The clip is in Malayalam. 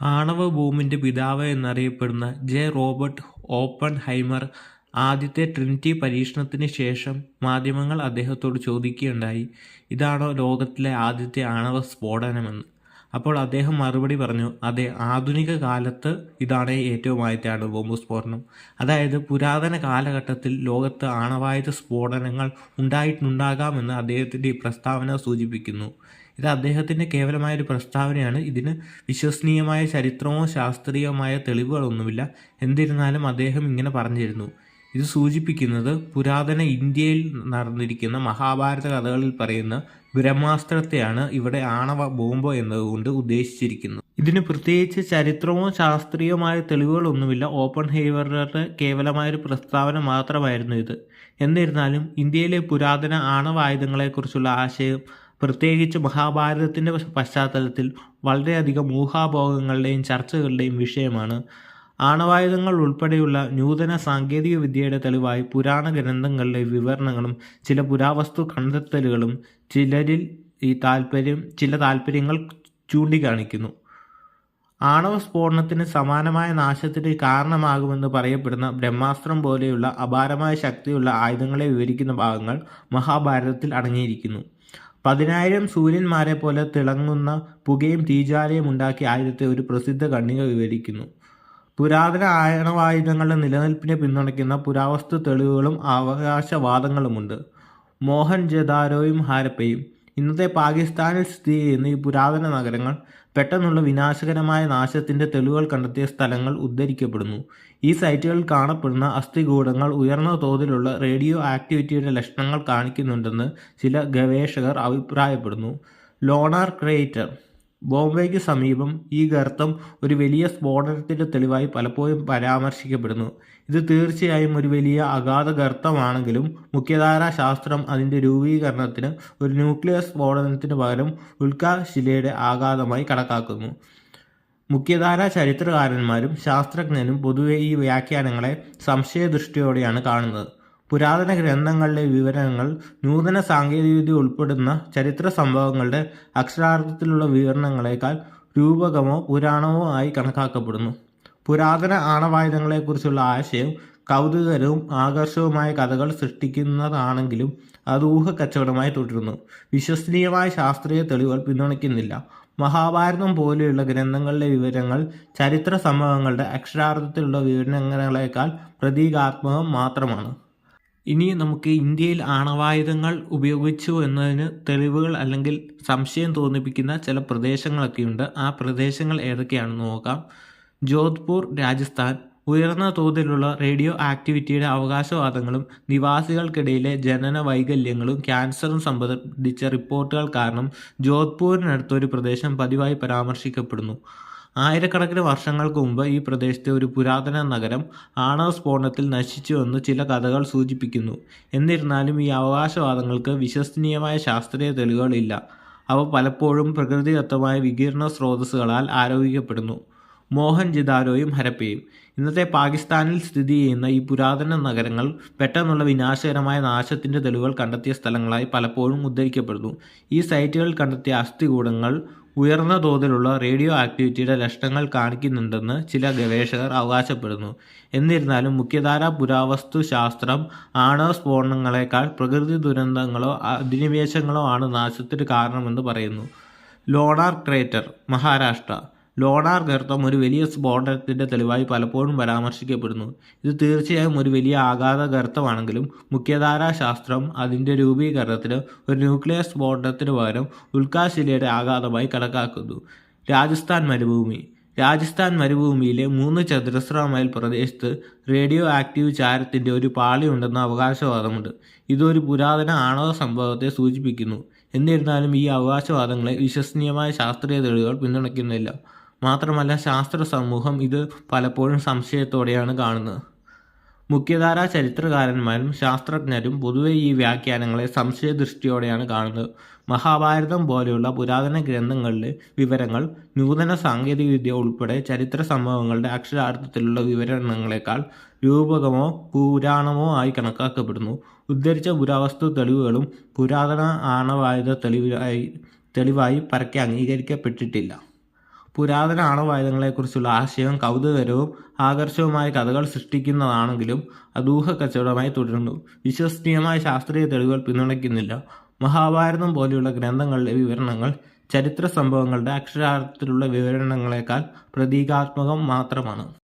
ആണവ ബോംബിന്റെ പിതാവ് എന്നറിയപ്പെടുന്ന ജെ റോബർട്ട് ഓപ്പൺ ഹൈമർ ആദ്യത്തെ ട്രിനിറ്റി പരീക്ഷണത്തിന് ശേഷം മാധ്യമങ്ങൾ അദ്ദേഹത്തോട് ചോദിക്കുകയുണ്ടായി ഇതാണോ ലോകത്തിലെ ആദ്യത്തെ ആണവ സ്ഫോടനമെന്ന്? അപ്പോൾ അദ്ദേഹം മറുപടി പറഞ്ഞു അതെ ആധുനിക കാലത്ത് ഇതാണ് ഏറ്റവും ആദ്യത്തെ ബോംബ് സ്ഫോടനം. അതായത് പുരാതന കാലഘട്ടത്തിൽ ലോകത്ത് ആണവായുധ സ്ഫോടനങ്ങൾ ഉണ്ടായിട്ടുണ്ടാകാമെന്ന് അദ്ദേഹത്തിന്റെ ഈ പ്രസ്താവന സൂചിപ്പിക്കുന്നു. ഇത് അദ്ദേഹത്തിന്റെ കേവലമായ ഒരു പ്രസ്താവനയാണ്. ഇതിന് വിശ്വസനീയമായ ചരിത്രമോ ശാസ്ത്രീയമായ തെളിവുകളൊന്നുമില്ല. എന്നിരുന്നാലും അദ്ദേഹം ഇങ്ങനെ പറഞ്ഞിരുന്നു. ഇത് സൂചിപ്പിക്കുന്നത് പുരാതന ഇന്ത്യയിൽ നടന്നിരിക്കുന്ന മഹാഭാരത കഥകളിൽ പറയുന്ന ബ്രഹ്മാസ്ത്രത്തെയാണ് ഇവിടെ ആണവ ബോംബ് എന്നതുകൊണ്ട് ഉദ്ദേശിച്ചിരിക്കുന്നത്. ഇതിന് പ്രത്യേകിച്ച് ചരിത്രമോ ശാസ്ത്രീയമായ തെളിവുകളൊന്നുമില്ല. ഓപ്പൺ ഹേവറുടെ കേവലമായൊരു പ്രസ്താവന മാത്രമായിരുന്നു ഇത്. എന്നിരുന്നാലും ഇന്ത്യയിലെ പുരാതന ആണവായുധങ്ങളെക്കുറിച്ചുള്ള ആശയം പ്രത്യേകിച്ച് മഹാഭാരതത്തിന്റെ പശ്ചാത്തലത്തിൽ വളരെയധികം ഊഹാഭോഗങ്ങളുടെയും ചർച്ചകളുടെയും വിഷയമാണ്. ആണവായുധങ്ങൾ ഉൾപ്പെടെയുള്ള നൂതന സാങ്കേതിക വിദ്യയുടെ തെളിവായി പുരാണ ഗ്രന്ഥങ്ങളിലെ വിവരണങ്ങളും ചില പുരാവസ്തു കണ്ടെത്തലുകളും ചിലരിൽ ഈ താല്പര്യം ചില താല്പര്യങ്ങൾ ചൂണ്ടിക്കാണിക്കുന്നു. ആണവ സ്ഫോടനത്തിന് സമാനമായ നാശത്തിന് കാരണമാകുമെന്ന് പറയപ്പെടുന്ന ബ്രഹ്മാസ്ത്രം പോലെയുള്ള അപാരമായ ശക്തിയുള്ള ആയുധങ്ങളെ വിവരിക്കുന്ന ഭാഗങ്ങൾ മഹാഭാരതത്തിൽ അടങ്ങിയിരിക്കുന്നു. പതിനായിരം സൂര്യന്മാരെ പോലെ തിളങ്ങുന്ന പുകയും തീജാലയും ഉണ്ടാക്കിയ ആയുധത്തെ ഒരു പ്രസിദ്ധ ഖണ്ഡിക വിവരിക്കുന്നു. പുരാതന ആണവായുധങ്ങളുടെ നിലനിൽപ്പിനെ പിന്തുണയ്ക്കുന്ന പുരാവസ്തു തെളിവുകളും അവകാശവാദങ്ങളുമുണ്ട്. മോഹൻ ജദാരോയും ഹാരപ്പയും ഇന്നത്തെ പാകിസ്ഥാനിൽ സ്ഥിതി ചെയ്യുന്ന ഈ പുരാതന നഗരങ്ങൾ പെട്ടെന്നുള്ള വിനാശകരമായ നാശത്തിന്റെ തെളിവുകൾ കണ്ടെത്തിയ സ്ഥലങ്ങൾ ഉദ്ധരിക്കപ്പെടുന്നു. ഈ സൈറ്റുകളിൽ കാണപ്പെടുന്ന അസ്ഥികൂടങ്ങൾ ഉയർന്ന തോതിലുള്ള റേഡിയോ ആക്ടിവിറ്റിയുടെ ലക്ഷണങ്ങൾ കാണിക്കുന്നുണ്ടെന്ന് ചില ഗവേഷകർ അഭിപ്രായപ്പെടുന്നു. ലോണാർ ക്രേറ്റർ ബോംബെക്ക് സമീപം ഈ ഗർത്തം ഒരു വലിയ സ്ഫോടനത്തിന്റെ തെളിവായി പലപ്പോഴും പരാമർശിക്കപ്പെടുന്നു. ഇത് തീർച്ചയായും ഒരു വലിയ അഗാധ ഗർത്തമാണെങ്കിലും മുഖ്യധാരാ ശാസ്ത്രം അതിന്റെ രൂപീകരണത്തിന് ഒരു ന്യൂക്ലിയർ സ്ഫോടനത്തിന് പകരം ഉൽക്കാശിലയുടെ ആഘാതമായി കണക്കാക്കുന്നു. മുഖ്യധാരാ ചരിത്രകാരന്മാരും ശാസ്ത്രജ്ഞരും പൊതുവെ ഈ വ്യാഖ്യാനങ്ങളെ സംശയദൃഷ്ടിയോടെയാണ് കാണുന്നത്. പുരാതന ഗ്രന്ഥങ്ങളിലെ വിവരങ്ങൾ നൂതന സാങ്കേതികവിദ്യ ഉൾപ്പെടുന്ന ചരിത്ര സംഭവങ്ങളുടെ അക്ഷരാർത്ഥത്തിലുള്ള വിവരണങ്ങളെക്കാൾ രൂപകമോ പുരാണമോ ആയി കണക്കാക്കപ്പെടുന്നു. പുരാതന ആണവായുധങ്ങളെക്കുറിച്ചുള്ള ആശയം കൗതുകരവും ആകർഷകവുമായ കഥകൾ സൃഷ്ടിക്കുന്നതാണെങ്കിലും അത് ഊഹക്കച്ചവടമായി തുടരുന്നു. വിശ്വസനീയമായ ശാസ്ത്രീയ തെളിവുകൾ പിന്തുണയ്ക്കുന്നില്ല. മഹാഭാരതം പോലെയുള്ള ഗ്രന്ഥങ്ങളിലെ വിവരങ്ങൾ ചരിത്ര സംഭവങ്ങളുടെ അക്ഷരാർത്ഥത്തിലുള്ള വിവരണങ്ങളെക്കാൾ പ്രതീകാത്മകം മാത്രമാണ്. ഇനി നമുക്ക് ഇന്ത്യയിൽ ആണവായുധങ്ങൾ ഉപയോഗിച്ചു എന്നതിന് തെളിവുകൾ അല്ലെങ്കിൽ സംശയം തോന്നിപ്പിക്കുന്ന ചില പ്രദേശങ്ങളൊക്കെയുണ്ട്. ആ പ്രദേശങ്ങൾ ഏതൊക്കെയാണെന്ന് നോക്കാം. ജോധ്പൂർ രാജസ്ഥാൻ. ഉയർന്ന തോതിലുള്ള റേഡിയോ ആക്ടിവിറ്റിയുടെ അവകാശവാദങ്ങളും നിവാസികൾക്കിടയിലെ ജനന വൈകല്യങ്ങളും ക്യാൻസറും സംബന്ധിച്ച റിപ്പോർട്ടുകൾ കാരണം ജോധ്പൂരിനടുത്തൊരു പ്രദേശം പതിവായി പരാമർശിക്കപ്പെടുന്നു. ആയിരക്കണക്കിന് വർഷങ്ങൾക്ക് മുമ്പ് ഈ പ്രദേശത്തെ ഒരു പുരാതന നഗരം ആണവ സ്ഫോടനത്തിൽ നശിച്ചുവെന്ന് ചില കഥകൾ സൂചിപ്പിക്കുന്നു. എന്നിരുന്നാലും ഈ അവകാശവാദങ്ങൾക്ക് വിശ്വസനീയമായ ശാസ്ത്രീയ തെളിവുകളില്ല. അവ പലപ്പോഴും പ്രകൃതിദത്തമായ വികിരണ സ്രോതസ്സുകളാൽ ആരോപിക്കപ്പെടുന്നു. മോഹൻ ജിദാരോയും ഹരപ്പയും. ഇന്നത്തെ പാകിസ്ഥാനിൽ സ്ഥിതി ചെയ്യുന്ന ഈ പുരാതന നഗരങ്ങൾ പെട്ടെന്നുള്ള വിനാശകരമായ നാശത്തിന്റെ തെളിവുകൾ കണ്ടെത്തിയ സ്ഥലങ്ങളായി പലപ്പോഴും ഉദ്ധരിക്കപ്പെടുന്നു. ഈ സൈറ്റുകളിൽ കണ്ടെത്തിയ അസ്ഥികൂടങ്ങൾ ഉയർന്ന തോതിലുള്ള റേഡിയോ ആക്ടിവിറ്റിയുടെ ലക്ഷണങ്ങൾ കാണിക്കുന്നുണ്ടെന്ന് ചില ഗവേഷകർ അവകാശപ്പെടുന്നു. എന്നിരുന്നാലും മുഖ്യധാര പുരാവസ്തു ശാസ്ത്രം ആണവ സ്ഫോടനങ്ങളെക്കാൾ പ്രകൃതി ദുരന്തങ്ങളോ അധിനിവേശങ്ങളോ ആണ് നാശത്തിന് കാരണമെന്ന് പറയുന്നു. ലോണാർ ക്രേറ്റർ മഹാരാഷ്ട്ര. ലോണാർ ഗർത്തം ഒരു വലിയ സ്ഫോടനത്തിന്റെ തെളിവായി പലപ്പോഴും പരാമർശിക്കപ്പെടുന്നു. ഇത് തീർച്ചയായും ഒരു വലിയ ആഘാത ഗർത്തമാണെങ്കിലും മുഖ്യധാരാ ശാസ്ത്രം അതിന്റെ രൂപീകരണത്തിന് ഒരു ന്യൂക്ലിയർ സ്ഫോടനത്തിന് പകരം ഉൽക്കാശിലയുടെ ആഘാതമായി കണക്കാക്കുന്നു. രാജസ്ഥാൻ മരുഭൂമി. രാജസ്ഥാൻ മരുഭൂമിയിലെ മൂന്ന് ചതുരശ്ര മൈൽ പ്രദേശത്ത് റേഡിയോ ആക്റ്റീവ് ചാരത്തിന്റെ ഒരു പാളിയുണ്ടെന്ന അവകാശവാദമുണ്ട്. ഇതൊരു പുരാതന ആണവ സംഭവത്തെ സൂചിപ്പിക്കുന്നു. എന്നിരുന്നാലും ഈ അവകാശവാദങ്ങളെ വിശ്വസനീയമായ ശാസ്ത്രീയ തെളിവുകൾ പിന്തുണയ്ക്കുന്നില്ല. മാത്രമല്ല ശാസ്ത്ര സമൂഹം ഇത് പലപ്പോഴും സംശയത്തോടെയാണ് കാണുന്നത്. മുഖ്യധാരാ ചരിത്രകാരന്മാരും ശാസ്ത്രജ്ഞരും പൊതുവെ ഈ വ്യാഖ്യാനങ്ങളെ സംശയദൃഷ്ടിയോടെയാണ് കാണുന്നത്. മഹാഭാരതം പോലെയുള്ള പുരാതന ഗ്രന്ഥങ്ങളിലെ വിവരങ്ങൾ നൂതന സാങ്കേതികവിദ്യ ഉൾപ്പെടെ ചരിത്ര സംഭവങ്ങളുടെ അക്ഷരാർത്ഥത്തിലുള്ള വിവരണങ്ങളെക്കാൾ രൂപകമോ പുരാണമോ ആയി കണക്കാക്കപ്പെടുന്നു. ഉദ്ധരിച്ച പുരാവസ്തു തെളിവുകളും പുരാതന ആണവായുധ തെളിവായി തെളിവായി പരക്കെ അംഗീകരിക്കപ്പെട്ടിട്ടില്ല. പുരാതന ആണവായുധങ്ങളെക്കുറിച്ചുള്ള ആശയം കൗതുകരവും ആകർഷകവുമായ കഥകൾ സൃഷ്ടിക്കുന്നതാണെങ്കിലും അത് ഊഹക്കച്ചവടമായി തുടരുന്നു. വിശ്വസനീയമായ ശാസ്ത്രീയ തെളിവുകൾ പിന്തുണയ്ക്കുന്നില്ല. മഹാഭാരതം പോലെയുള്ള ഗ്രന്ഥങ്ങളിലെ വിവരണങ്ങൾ ചരിത്ര സംഭവങ്ങളുടെ അക്ഷരാർത്ഥത്തിലുള്ള വിവരണങ്ങളെക്കാൾ പ്രതീകാത്മകം മാത്രമാണ്.